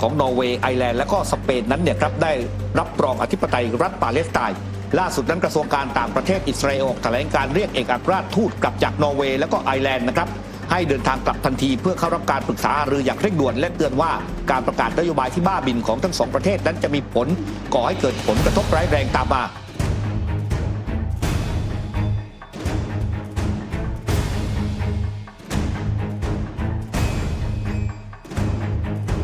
ของนอร์เวย์ไอร์แลนด์และก็สเปนนั้นเนี่ยครับได้รับรองอธิปไตยรัฐปาเลสไตน์ล่าสุดนั้นกระทรวงการต่างประเทศอิสราเอลออกแถลงการเรียกเอกอัครราชทูตกลับจากนอร์เวย์และก็ไอร์แลนด์นะครับให้เดินทางกลับทันทีเพื่อเข้ารับการปรึกษาหรืออย่างเร่งด่วนและเตือนว่าการประกาศนโยบายที่บ้าบินของทั้งสองประเทศนั้นจะมีผลก่อให้เกิดผลกระทบร้ายแรงตามมา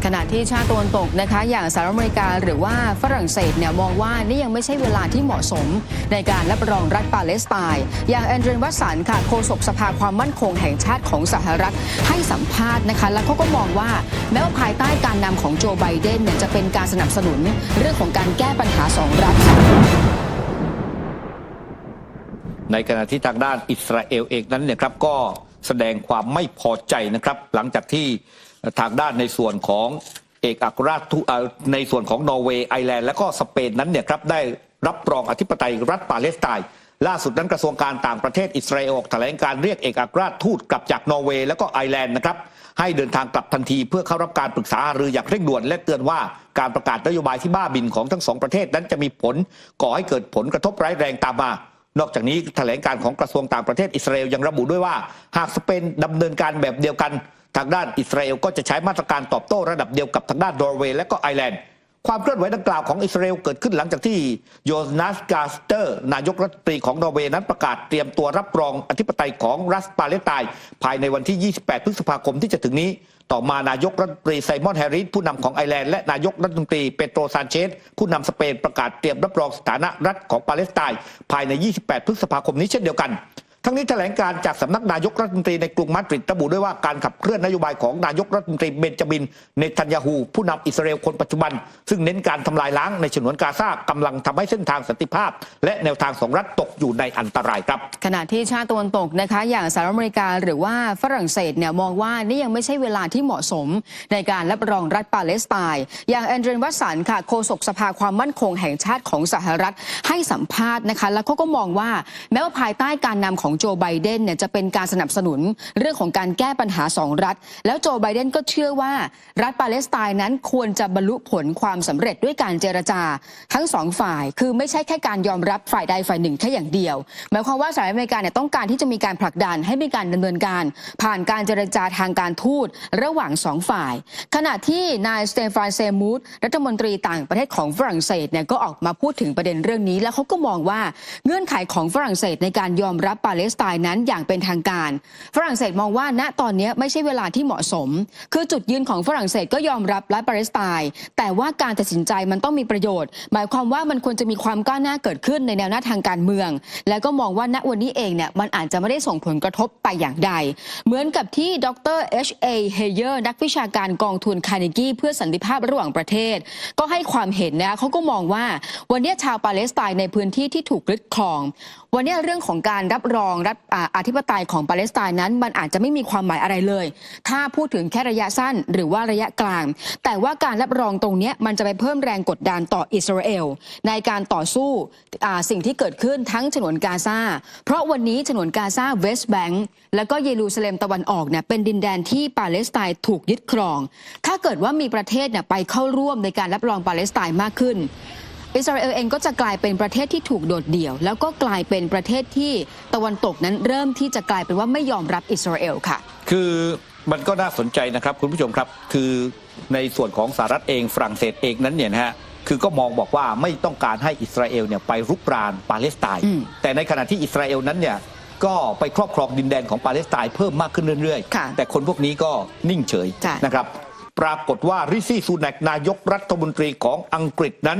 ขณะที่ชาติตะวันตกนะคะอย่างสหรัฐอเมริกาหรือว่าฝรั่งเศสเนี่ยมองว่านี่ยังไม่ใช่เวลาที่เหมาะสม ในการรับรองรัฐปาเลสไตน์อย่างแอนเดรนวัสันค่ะโฆษกสภาความมั่นคงแห่งชาติของสหรัฐให้สัมภาษณ์นะคะแล้วเขาก็มองว่าแม้ว่าภายใต้การนำของโจไบเดนเนี่ยจะเป็นการสนับสนุนเรื่องของการแก้ปัญหาสองรัฐในขณะที่ทางด้านอิสราเอลเองนั้นเนี่ยครับก็แสดงความไม่พอใจนะครับ หลังจากที่ ทางด้านในส่วนของเอกอัครราชทูตในส่วนของนอร์เวย์ไอร์แลนด์และก็สเปนนั้นเนี่ยครับได้รับรองอธิปไตยรัฐปาเลสไตน์ล่าสุดนั้นกระทรวงการต่างประเทศอิสราเอลออกแถลงการเรียกเอกอัครราชทูตกลับจากนอร์เวย์และก็ไอร์แลนด์นะครับให้เดินทางกลับทันทีเพื่อเข้ารับการปรึกษาหรืออย่างเร่งด่วนและเตือนว่าการประกาศนโยบายที่บ้าบินของทั้งสองประเทศนั้นจะมีผลก่อให้เกิดผลกระทบร้ายแรงตามมา นอกจากนี้แถลงการของกระทรวงต่างประเทศอิสราเอลยังระบุด้วยว่า หากสเปนดำเนินการแบบเดียวกัน ทางด้านอิสราเอลก็จะใช้มาตรการตอบโต้ระดับเดียวกับทางด้านนอร์เวย์และก็ไอร์แลนด์ความเคลื่อนไหวดังกล่าวของอิสราเอลเกิดขึ้นหลังจากที่โยนาสกาสเตอร์ นายกรัฐมนตรีของนอร์เวย์นั้นประกาศเตรียมตัวรับรองอธิปไตยของรัฐปาเลสไตน์ภายในวันที่ 28 พฤษภาคมที่จะถึงนี้ ต่อมานายกรัฐมนตรีไซมอนแฮร์ริสผู้นำของไอร์แลนด์และนายกรัฐมนตรีเปโตรซานเชสผู้นำสเปนประกาศเตรียมรับรองสถานะรัฐของปาเลสไตน์ภายใน 28 พฤษภาคมนี้เช่นเดียวกัน ทั้งนี้แถลงการจากสำนักนายกรัฐมนตรีในกรุงมาดริดระบุด้วยว่าการขับเคลื่อนนโยบายของนายกรัฐมนตรีเบนจามิน เนทันยาฮูผู้นำอิสราเอลคนปัจจุบัน ซึ่งเน้นการทำลายล้างในฉนวนกาซากำลังทำให้เส้นทางสันติภาพ และแนวทางสองรัฐตกอยู่ในอันตรายครับ ขณะที่ชาติตะวันตกนะคะอย่างสหรัฐอเมริกาหรือว่าฝรั่งเศสเนี่ยมองว่านี่ยังไม่ใช่เวลาที่เหมาะสม ในการรับรองรัฐปาเลสไตน์อย่างแอนเดรนวัตสันค่ะโฆษกสภาความมั่นคงแห่งชาติของสหรัฐให้สัมภาษณ์นะคะแล้วเขาก็มองว่าแม้ว่าภายใต้การนำของโจไบเดนเนี่ยจะเป็นการสนับสนุนเรื่องของการแก้ปัญหาสองรัฐ แล้วโจไบเดนก็เชื่อว่า รัฐปาเลสไตน์นั้นควรจะบรรลุผลความสำเร็จด้วยการเจรจา ทั้งสองฝ่าย คือไม่ใช่แค่การยอมรับฝ่ายใดฝ่ายหนึ่งแค่อย่างเดียว หมายความว่าสหรัฐอเมริกาเนี่ยต้องการที่จะมีการผลักดันให้มีการดำเนินการ ผ่านการเจรจาทางการทูตระหว่างสองฝ่าย ขณะที่นายสเตฟานเซมูดรัฐมนตรีต่างประเทศของฝรั่งเศสเนี่ยก็ออกมาพูดถึงประเด็นเรื่องนี้ แล้วเขาก็มองว่าเงื่อนไขของฝรั่งเศสในการยอมรับปาเลสไตน์นั้นอย่างเป็นทางการ ฝรั่งเศสมองว่าณตอนนี้ไม่ใช่เวลาที่เหมาะสม คือจุดยืนของฝรั่งเศสก็ยอมรับรัฐปาเลสไตน์แต่ว่าการตัดสินใจมันต้องมีประโยชน์ หมายความว่ามันควรจะมีความก้าวหน้าเกิดขึ้นในแนวหน้าทางการเมือง แล้วก็มองว่าณวันนี้เองเนี่ยมันอาจจะไม่ได้ส่งผลกระทบไปอย่างใด เหมือนกับที่ดร H.A. Heyer นักวิชาการกองทุนคาร์เนกี้เพื่อสันติภาพระหว่างประเทศ ก็ให้ความเห็นนะเขาก็มองว่าวันนี้ชาวปาเลสไตน์ในพื้นที่ที่ถูกยึดครอง วันนี้เรื่องของการรับรองรัฐอธิปไตยของปาเลสไตน์นั้น มันอาจจะไม่มีความหมายอะไรเลย ถ้าพูดถึงแค่ระยะสั้นหรือว่าระยะกลาง แต่ว่าการรับรองตรงนี้มันจะไปเพิ่มแรงกดดันต่ออิสราเอลในการต่อสู้สิ่งที่เกิดขึ้นทั้งฉนวนกาซาเพราะวันนี้ฉนวนกาซาเวสต์แบงก์แล้วก็เยรูซาเล็มตะวันออกเนี่ยเป็นดินแดนที่ปาเลสไตน์ถูกยึดครอง ถ้าเกิดว่ามีประเทศเนี่ยไปเข้าร่วมในการรับรองปาเลสไตน์มากขึ้น อิสราเอลเองก็จะกลายเป็นประเทศที่ถูกโดดเดี่ยว แล้วก็กลายเป็นประเทศที่ตะวันตกนั้นเริ่มที่จะกลายเป็นว่าไม่ยอมรับอิสราเอลค่ะ คือมันก็น่าสนใจนะครับคุณผู้ชมครับ คือในส่วนของสหรัฐเองฝรั่งเศสเองนั้นเนี่ยนะฮะคือก็มองบอกว่าไม่ต้องการให้อิสราเอลเนี่ยไปรุกรานปาเลสไตน์อืมแต่ในขณะที่อิสราเอลนั้นเนี่ยก็ไปครอบครองดินแดนของปาเลสไตน์เพิ่มมากขึ้นเรื่อยค่ะๆแต่คนพวกนี้ก็นิ่งเฉยใช่นะครับ ปรากฏว่าริซี่ซูแนกนายกรัฐมนตรีของอังกฤษนั้น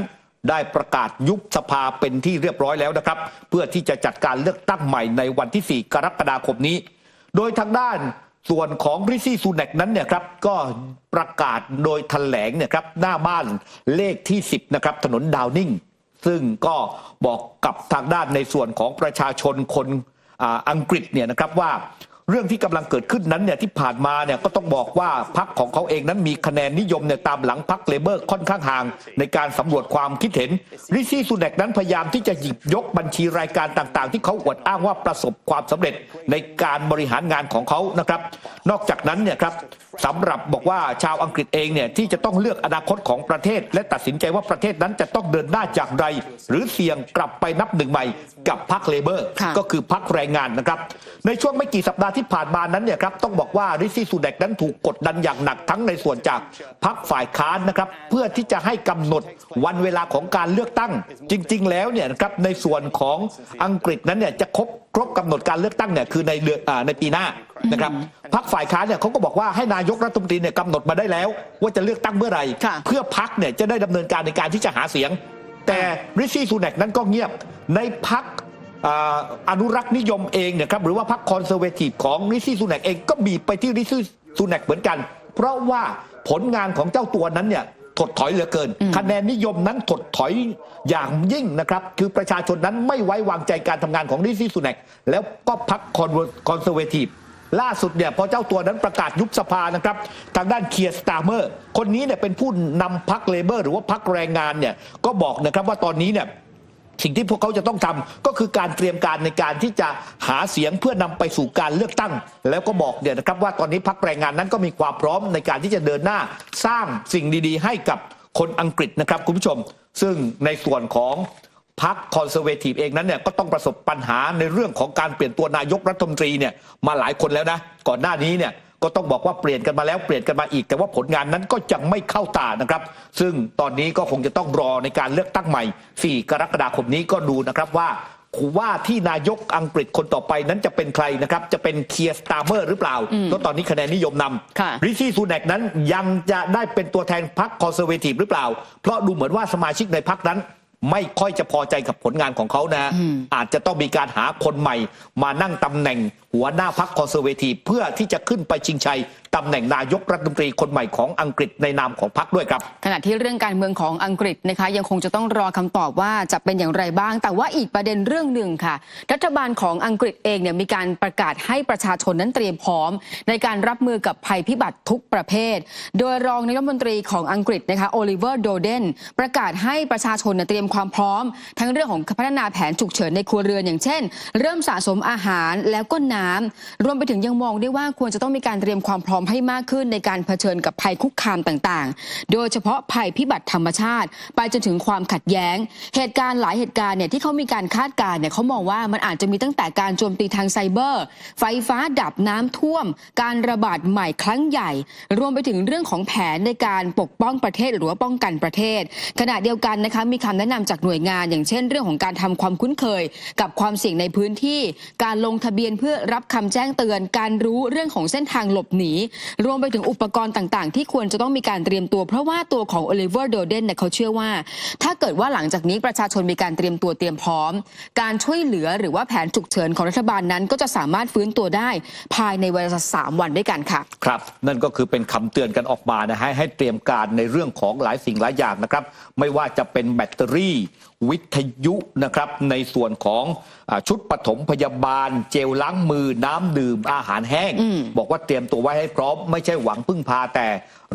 ได้ประกาศยุบสภาเป็นที่เรียบร้อยแล้วนะครับ เพื่อที่จะจัดการเลือกตั้งใหม่ในวันที่ 4 กรกฎาคมนี้ โดยทางด้านส่วนของริซี่ซูแนกนั้นเนี่ยครับก็ประกาศโดยแถลงเนี่ยครับหน้าบ้านเลขที่ 10นะครับถนนดาวนิ่ง ซึ่งก็บอกกับทางด้านในส่วนของประชาชนคนออังกฤษเนี่ยนะครับว่า เรื่องที่กำลังเกิดขึ้นนั้นเนี่ยที่ผ่านมาเนี่ยก็ต้องบอกว่าพรรคของเขาเองนั้นมีคะแนนนิยมเนี่ยตามหลังพรรคเลเบอร์ค่อนข้างห่าง ในการสำรวจความคิดเห็นริซี่ซูเนกนั้นพยายามที่จะหยิบยกบัญชีรายการต่างๆ ที่เขาอวดอ้างว่าประสบความสำเร็จในการบริหารงานของเขานะครับ นอกจากนั้นเนี่ยครับสำหรับบอกว่าชาวอังกฤษเองเนี่ยที่จะต้องเลือกอนาคตของประเทศ และตัดสินใจว่าประเทศนั้นจะต้องเดินหน้าจากใดหรือเสี่ยงกลับไปนับหนึ่งใหม่กับพรรคเลเบอร์ค่ะก็คือพรรคแรงงานนะครับ ในช่วงไม่กี่สัปดาห์ที่ผ่านมานั้นเนี่ยครับต้องบอกว่าริซี่ซูเดกนั้นถูกกดดันอย่างหนักทั้งในส่วนจากพรรคฝ่ายค้านนะครับเพื่อที่จะให้กำหนดวันเวลาของการเลือกตั้ง จริง ๆ แล้วเนี่ยนะครับในส่วนของอังกฤษนั้นเนี่ยจะครบครบกำหนดการเลือกตั้งเนี่ยคือในเดือนอ่าในปีหน้านะครับพรรคฝ่ายค้านเนี่ยเขาก็บอกว่าให้นายกรัฐมนตรีเนี่ยกำหนดมาได้แล้ว ว่าจะเลือกตั้งเมื่อไหร่ค่ะเพื่อพรรคเนี่ยจะได้ดำเนินการในการที่จะหาเสียง แต่ริชี่ซูเนกนั้นก็เงียบในพรรค อ่าอนุรักษ์นิยมเองเนี่ยครับหรือว่าพรรคคอนเซอร์เวทีฟของริซี่ซูแนกเองก็บีบไปที่ริซี่ซูแนกเหมือนกัน เพราะว่าผลงานของเจ้าตัวนั้นเนี่ยถดถอยเหลือเกิน คะแนนนิยมนั้นถดถอยอย่างยิ่งนะครับ คือประชาชนนั้นไม่ไว้วางใจการทำงานของริซี่ซูแนกแล้วก็พรรคคอนเซอร์เวทีฟล่าสุดเนี่ยพอเจ้าตัวนั้นประกาศยุบสภานะครับ ทางด้านเคียร์สตาร์เมอร์ คนนี้เนี่ยเป็นผู้นำพรรคเลเบอร์ หรือว่าพรรคแรงงานเนี่ยก็บอกนะครับว่าตอนนี้เนี่ย สิ่งที่พวกเขาจะต้องทำก็คือการเตรียมการในการที่จะหาเสียงเพื่อนำไปสู่การเลือกตั้ง แล้วก็บอกเนี่ยนะครับว่าตอนนี้พรรคแรงงานนั้นก็มีความพร้อมในการที่จะเดินหน้าสร้างสิ่งดีๆ ให้กับคนอังกฤษนะครับคุณผู้ชม ซึ่งในส่วนของพรรคคอนเซอร์เวทีฟเองนั้นเนี่ยก็ต้องประสบปัญหาในเรื่องของการเปลี่ยนตัวนายกรัฐมนตรีเนี่ยมาหลายคนแล้วนะก่อนหน้านี้เนี่ย ก็ต้องบอกว่าเปลี่ยนกันมาแล้วเปลี่ยนกันมาอีก แต่ว่าผลงานนั้นก็ยังไม่เข้าตานะครับ ซึ่งตอนนี้ก็คงจะต้องรอในการเลือกตั้งใหม่ 4 กรกฎาคมนี้ก็ดูนะครับว่าว่าที่นายกอังกฤษคนต่อไปนั้นจะเป็นใครนะครับ จะเป็นเคียร์สตาร์เมอร์หรือเปล่าเพราะตอนนี้คะแนนนิยมนค่ะำริชี่ซูแนกนั้นยังจะได้เป็นตัวแทนพรรคคอนเซอร์เวทีฟหรือเปล่า เพราะดูเหมือนว่าสมาชิกในพรรคนั้น ไม่ค่อยจะพอใจกับผลงานของเขานะ อาจจะต้องมีการหาคนใหม่ มานั่งตำแหน่งหัวหน้าพรรคคอนเซอร์เวทีฟเพื่อที่จะขึ้นไปชิงชัยตำแหน่งนายกรัฐมนตรีคนใหม่ของอังกฤษในนามของพรรคด้วยครับ ขณะที่เรื่องการเมืองของอังกฤษนะคะ ยังคงจะต้องรอคำตอบว่าจะเป็นอย่างไรบ้าง แต่ว่าอีกประเด็นเรื่องหนึ่งค่ะ รัฐบาลของอังกฤษเองเนี่ยมีการประกาศให้ประชาชนนั้นเตรียมพร้อม ในการรับมือกับภัยพิบัติทุกประเภท โดยรองนายกรัฐมนตรีของอังกฤษนะคะโอลิเวอร์โดเดนประกาศให้ประชาชนเนี่ยเตรียมความพร้อม ทั้งเรื่องของพัฒนาแผนฉุกเฉินในครัวเรือนอย่างเช่น เริ่มสะสมอาหารแล้วก็น้ำรวมไปถึงยังมองได้ว่าควรจะต้องมีการเตรียมความพร้อมให้มากขึ้นในการเผชิญกับภัยคุกคามต่างๆ โดยเฉพาะภัยพิบัติธรรมชาติ ไปจนถึงความขัดแย้ง เหตุการณ์หลายเหตุการณ์เนี่ยที่เขามีการคาดการณ์เนี่ยเขามองว่ามันอาจจะมีตั้งแต่การโจมตีทางไซเบอร์ ไฟฟ้าดับน้ำท่วม การระบาดใหม่ครั้งใหญ่ รวมไปถึงเรื่องของแผนในการปกป้องประเทศหรือว่าป้องกันประเทศ ขณะเดียวกันนะคะมีคำแนะนำจากหน่วยงาน อย่างเช่น เรื่องของการทำความคุ้นเคย กับความเสี่ยงในพื้นที่ การลงทะเบียนเพื่อรับคำแจ้งเตือน การรู้เรื่องของเส้นทางหลบหนีรวมไปถึงอุปกรณ์ต่างๆ ที่ควรจะต้องมีการเตรียมตัว เพราะว่าตัวของโอลิเวอร์โดเดนเนี่ยเขาเชื่อว่า ถ้าเกิดว่าหลังจากนี้ประชาชนมีการเตรียมตัวเตรียมพร้อม การช่วยเหลือหรือว่าแผนฉุกเฉินของรัฐบาลนั้น ก็จะสามารถฟื้นตัวได้ภายในเวลาสามวันด้วยกันค่ะ ครับ นั่นก็คือเป็นคำเตือนกันออกมานะฮะให้เตรียมการในเรื่องของหลายสิ่งหลายอย่างนะครับ ไม่ว่าจะเป็นแบตเตอรี่วิทยุนะครับในส่วนของอาชุดปฐมพยาบาล เจลล้างมือน้ำดื่มอาหารแห้ง บอกว่าเตรียมตัวไว้ให้พร้อม ไม่ใช่หวังพึ่งพาแต่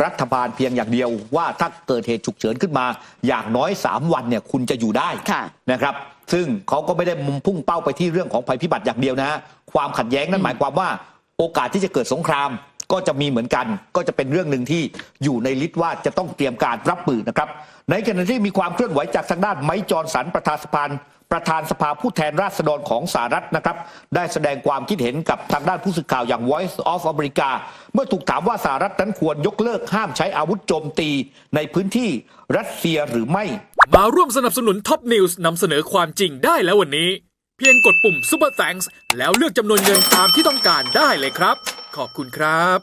รัฐบาลเพียงอย่างเดียว ว่าถ้าเกิดเหตุฉุกเฉินขึ้นมา อย่างน้อย 3 วันเนี่ยคุณจะอยู่ได้ค่ะนะครับ ซึ่งเขาก็ไม่ได้มุมพุ่งเป้าไปที่เรื่องของภัยพิบัติอย่างเดียวนะฮะความขัดแย้งนั้นหมายความว่าโอกาสที่จะเกิดสงคราม ก็จะมีเหมือนกัน ก็จะเป็นเรื่องหนึ่งที่อยู่ในลิสต์ว่าจะต้องเตรียมการรับมือนะครับ ในขณะที่มีความเคลื่อนไหวจากทางด้านไมจอนสันประธานสภาประธานสภาผู้แทนราษฎรของสหรัฐนะครับ ได้แสดงความคิดเห็นกับทางด้านผู้สื่อข่าวอย่าง Voice of America เมื่อถูกถามว่าสหรัฐนั้นควรยกเลิกห้ามใช้อาวุธโจมตีในพื้นที่รัสเซียหรือไม่ มาร่วมสนับสนุนท็อปนิวส์นำเสนอความจริงได้แล้ววันนี้ เพียงกดปุ่ม Super Thanks แล้วเลือกจำนวนเงินตามที่ต้องการได้เลยครับ ขอบคุณครับ